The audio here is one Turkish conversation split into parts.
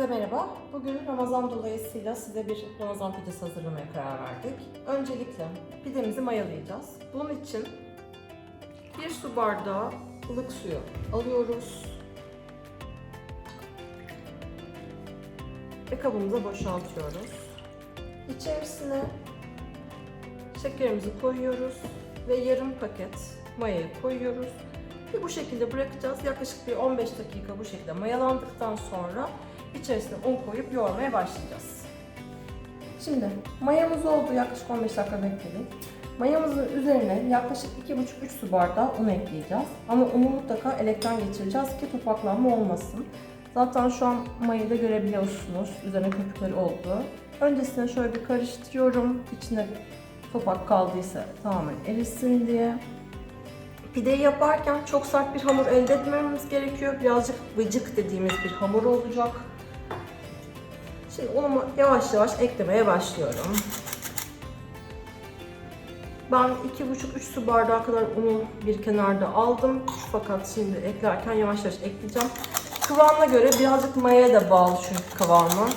Herkese merhaba. Bugün Ramazan dolayısıyla size bir Ramazan pidesi hazırlamaya karar verdik. Öncelikle pidemizi mayalayacağız. Bunun için bir su bardağı ılık suyu alıyoruz. Ve kabımıza boşaltıyoruz. İçerisine şekerimizi koyuyoruz ve yarım paket mayayı koyuyoruz. Ve bu şekilde bırakacağız. Yaklaşık bir 15 dakika bu şekilde mayalandıktan sonra içerisine un koyup yoğurmaya başlayacağız. Şimdi mayamız oldu. Yaklaşık 15 dakika bekledik. Mayamızın üzerine yaklaşık 2,5-3 su bardağı un ekleyeceğiz. Ama unu mutlaka elekten geçireceğiz ki topaklanma olmasın. Zaten şu an mayayı da görebiliyorsunuz. Üzerine köpükleri oldu. Öncesine şöyle bir karıştırıyorum. İçine topak kaldıysa tamamen erisin diye. Pideyi yaparken çok sert bir hamur elde etmememiz gerekiyor. Birazcık vıcık dediğimiz bir hamur olacak. Şimdi unumu yavaş yavaş eklemeye başlıyorum. Ben 2,5-3 su bardağı kadar unu bir kenarda aldım. Fakat şimdi eklerken yavaş yavaş ekleyeceğim. Kıvamına göre birazcık mayaya da bağlı çünkü kıvamı.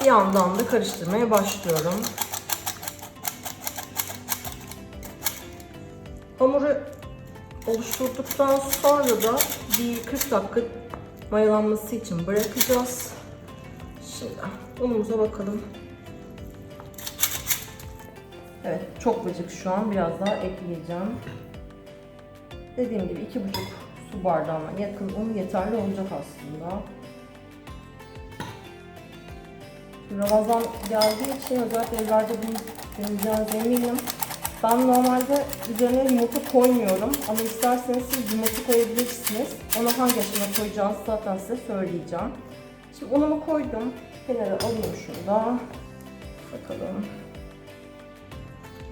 Bir yandan da karıştırmaya başlıyorum. Hamuru oluşturduktan sonra da bir 40 dakika mayalanması için bırakacağız. Şimdi unumuza bakalım. Evet çok vıcık şu an. Biraz daha ekleyeceğim. Dediğim gibi 2,5 su bardağına yakın un yeterli olacak aslında. Ramazan geldiği için özellikle evlerde bunu deneyeceğinize eminim. Ben normalde üzerine yumurta koymuyorum ama isterseniz siz yumurta koyabilirsiniz. Onu hangi aşamada koyacağınızı zaten size söyleyeceğim. Şimdi unumu koydum. Kenara alayım şunu da. Bakalım.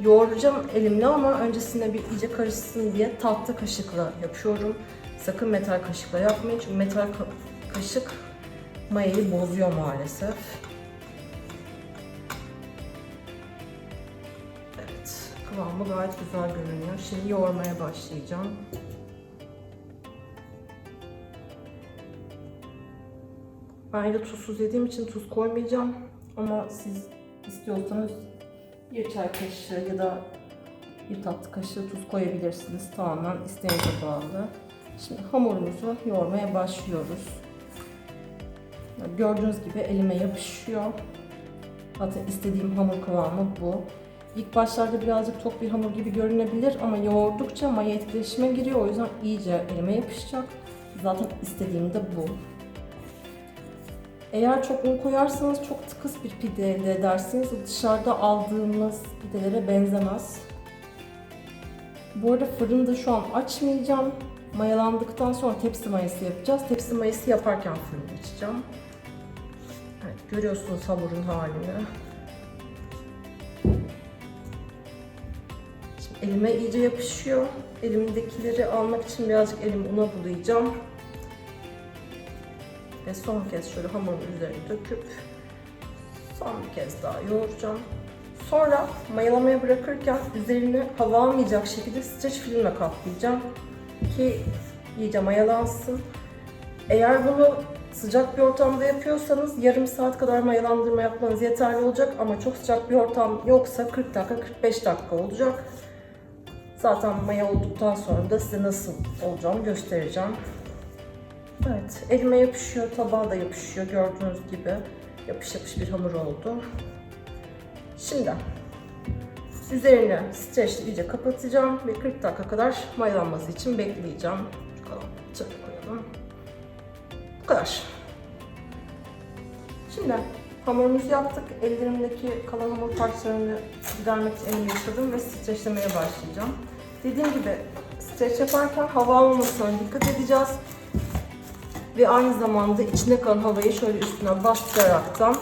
Yoğuracağım elimle ama öncesinde bir iyice karışsın diye tahta kaşıkla yapıyorum. Sakın metal kaşıkla yapmayın çünkü metal ka- kaşık mayayı bozuyor maalesef. Kıvamı gayet güzel görünüyor. Şimdi yoğurmaya başlayacağım. Ben de tuzsuz yediğim için tuz koymayacağım. Ama siz istiyorsanız bir çay kaşığı ya da bir tatlı kaşığı tuz koyabilirsiniz. Tamamen isteğinize bağlı. Şimdi hamurumuzu yoğurmaya başlıyoruz. Gördüğünüz gibi elime yapışıyor. Zaten istediğim hamur kıvamı bu. İlk başlarda birazcık tok bir hamur gibi görünebilir ama yoğurdukça maya etkileşime giriyor. O yüzden iyice elime yapışacak. Zaten istediğim de bu. Eğer çok un koyarsanız çok tıkız bir pide elde edersiniz. Dışarıda aldığımız pidelere benzemez. Bu arada fırını da şu an açmayacağım. Mayalandıktan sonra tepsi mayası yapacağız. Tepsi mayası yaparken fırını açacağım. Evet, görüyorsunuz hamurun halini. Elime iyice yapışıyor. Elimdekileri almak için birazcık elimi una bulayacağım. Ve son kez şöyle hamurun üzerine döküp son bir kez daha yoğuracağım. Sonra mayalamaya bırakırken üzerine hava almayacak şekilde streç filmle kaplayacağım ki iyice mayalansın. Eğer bunu sıcak bir ortamda yapıyorsanız yarım saat kadar mayalandırma yapmanız yeterli olacak ama çok sıcak bir ortam yoksa 40 dakika 45 dakika olacak. Zaten maya olduktan sonra da size nasıl olacağını göstereceğim. Evet, elime yapışıyor, tabağa da yapışıyor gördüğünüz gibi. Yapış yapış bir hamur oldu. Şimdi üzerine streçle iyice kapatacağım ve 40 dakika kadar mayalanması için bekleyeceğim. Çöpe koyalım. Bu kadar. Şimdi hamurumuzu yaptık. Ellerimdeki kalan hamur parçalarını gidermek için elimi yıkadım ve streçlemeye başlayacağım. Dediğim gibi streç yaparken hava almamasına dikkat edeceğiz. Ve aynı zamanda içinde kalan havayı şöyle üstüne bastıraraktan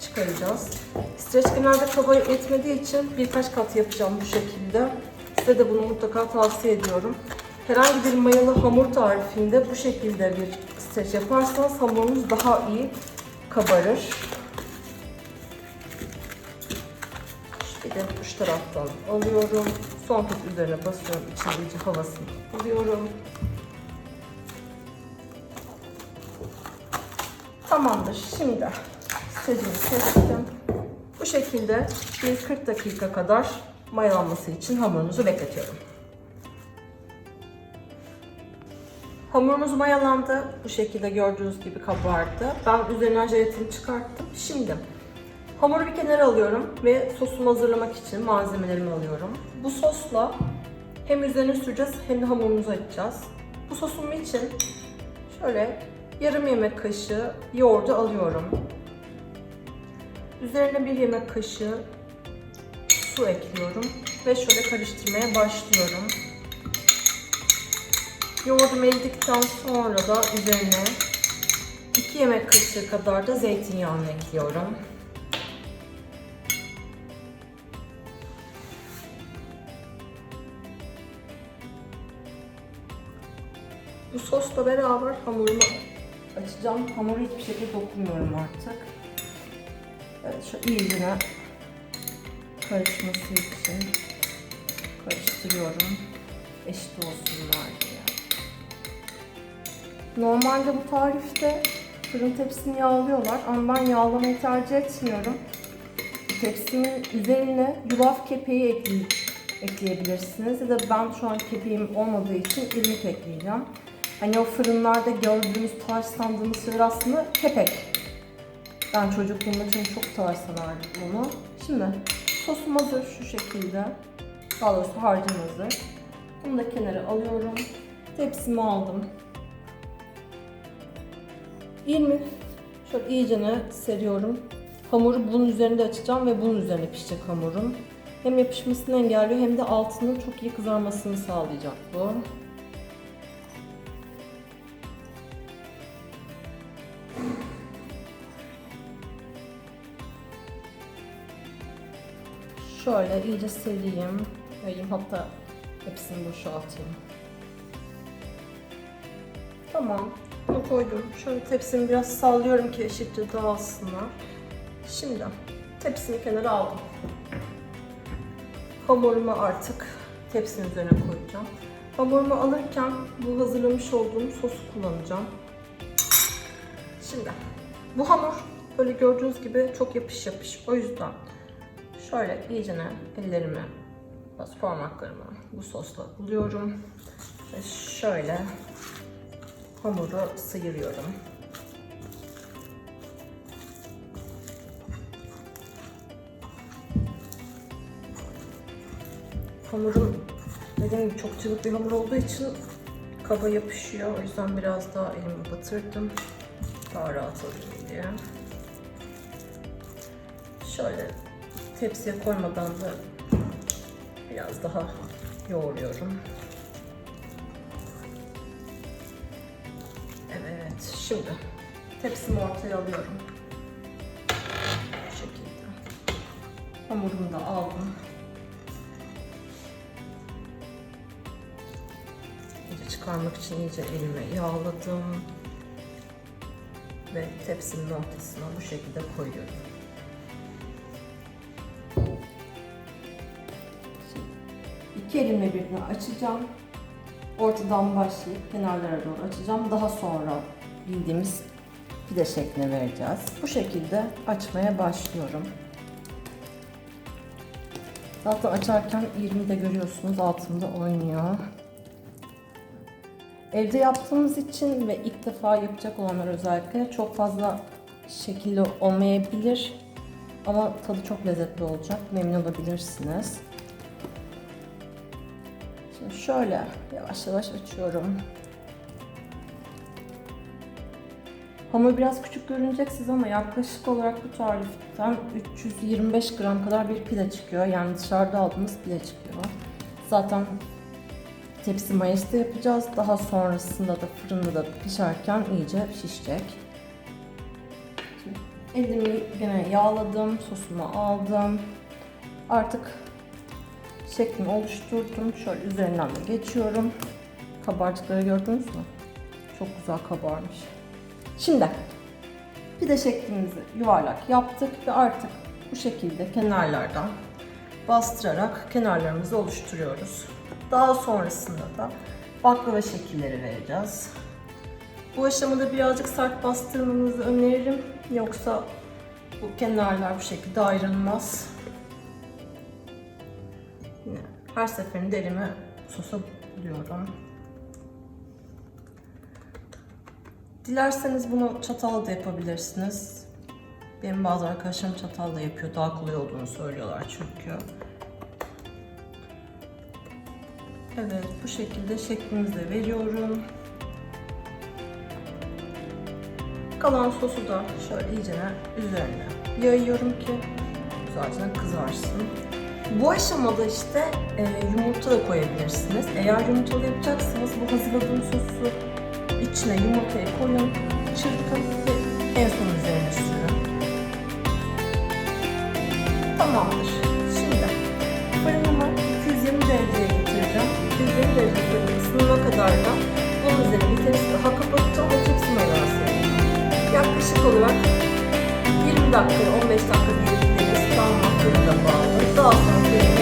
çıkaracağız. Streç genelde kaba etmediği için birkaç kat yapacağım bu şekilde. Size de bunu mutlaka tavsiye ediyorum. Herhangi bir mayalı hamur tarifinde bu şekilde bir streç yaparsanız hamurunuz daha iyi kabarır. Bir de uç taraftan alıyorum. Son kez üzerine basıyorum. İçine iyice havasını alıyorum. Tamamdır. Şimdi streçimi kestim. Bu şekilde bir 40 dakika kadar mayalanması için hamurunuzu bekletiyorum. Hamurumuz mayalandı. Bu şekilde gördüğünüz gibi kabardı. Ben üzerinden jelatini çıkarttım. Şimdi hamuru bir kenara alıyorum ve sosumu hazırlamak için malzemelerimi alıyorum. Bu sosla hem üzerine süreceğiz hem de hamurumuzu açacağız. Bu sosum için şöyle yarım yemek kaşığı yoğurdu alıyorum. Üzerine bir yemek kaşığı su ekliyorum ve şöyle karıştırmaya başlıyorum. Yoğurdum eridikten sonra da üzerine 2 yemek kaşığı kadar da zeytinyağını ekliyorum. Sosla beraber hamurumu açacağım. Hamuru hiçbir şekilde dokunmuyorum artık. Evet, şu iyicene karışması için karıştırıyorum. Eşit olsunlar diye. Normalde bu tarifte fırın tepsini yağlıyorlar ama ben yağlamayı tercih etmiyorum. Tepsinin üzerine yulaf kepeği ekley- ekleyebilirsiniz ya da ben şu an kepeğim olmadığı için irmik ekleyeceğim. Hani o fırınlarda gördüğümüz tarz sandığımız şeyler aslında kepek. Ben çocukluğumda çünkü çok tarz sanardım bunu. Şimdi sosum hazır şu şekilde. Daha doğrusu harcım hazır. Bunu da kenara alıyorum. Tepsimi aldım. İrmik şöyle iyicene seriyorum. Hamuru bunun üzerinde açacağım ve bunun üzerine pişecek hamurum. Hem yapışmasını engelliyor hem de altının çok iyi kızarmasını sağlayacak bu. Şöyle iyice sereyim. Koyayım hatta hepsini boşaltayım. Tamam. Bunu koydum. Şöyle tepsimi biraz sallıyorum ki eşitçe dağılsınlar. Şimdi tepsimi kenara aldım. Hamurumu artık tepsinin üzerine koyacağım. Hamurumu alırken bu hazırlamış olduğum sosu kullanacağım. Şimdi bu hamur böyle gördüğünüz gibi çok yapış yapış. O yüzden şöyle iyicene ellerimi, biraz parmaklarımı bu sosla buluyorum. Ve şöyle hamuru sıyırıyorum. Hamurum dediğim gibi çok cıvık bir hamur olduğu için kaba yapışıyor. O yüzden biraz daha elimi batırdım. Daha rahat alayım diye. Şöyle tepsiye koymadan da biraz daha yoğuruyorum. Evet, şimdi tepsimi ortaya alıyorum. Bu şekilde. Hamurumu da aldım. İyice çıkarmak için iyice elime yağladım. Ve tepsimin ortasına bu şekilde koyuyorum. İki elimle birbirine açacağım. Ortadan başlayıp kenarlara doğru açacağım. Daha sonra bildiğimiz pide şekline vereceğiz. Bu şekilde açmaya başlıyorum. Zaten açarken 20 de görüyorsunuz altında oynuyor. Evde yaptığımız için ve ilk defa yapacak olanlar özellikle çok fazla şekilli olmayabilir. Ama tadı çok lezzetli olacak. Memnun olabilirsiniz. Şöyle yavaş yavaş açıyorum. Hamur biraz küçük görünecek size ama yaklaşık olarak bu tariften 325 gram kadar bir pide çıkıyor. Yani dışarıda aldığımız pide çıkıyor. Zaten tepsi mayası yapacağız. Daha sonrasında da fırında da pişerken iyice şişecek. Şimdi elimi gene yağladım, sosumu aldım. Artık şeklimi oluşturdum. Şöyle üzerinden de geçiyorum. Kabarcıkları gördünüz mü? Çok güzel kabarmış. Şimdi pide şeklimizi yuvarlak yaptık ve artık bu şekilde kenarlardan bastırarak kenarlarımızı oluşturuyoruz. Daha sonrasında da baklava şekilleri vereceğiz. Bu aşamada birazcık sert bastırmanızı öneririm. Yoksa bu kenarlar bu şekilde ayrılmaz. Her seferinde elimi sosa buluyorum. Dilerseniz bunu çatalla da yapabilirsiniz. Benim bazı arkadaşlarım çatalla yapıyor. Daha kolay olduğunu söylüyorlar çünkü. Evet, bu şekilde şeklimizi veriyorum. Kalan sosu da şöyle iyice üzerine yayıyorum ki güzelce kızarsın. Bu aşamada işte e, yumurta da koyabilirsiniz. Eğer yumurtalı yapacaksanız bu hazırladığım sosu içine yumurtayı koyun, çırpın ve en son üzerine sürün. Tamamdır. Şimdi fırınımı 220 dereceye getireceğim. 220 derece fırının ısınana kadar da bunun üzerine bir tepsi daha kapatacağım ve tepsi mayalaması Yaklaşık olarak 20 dakika, 15 dakika diyebiliriz. Tam fırında bağlı. Daha sonra fırını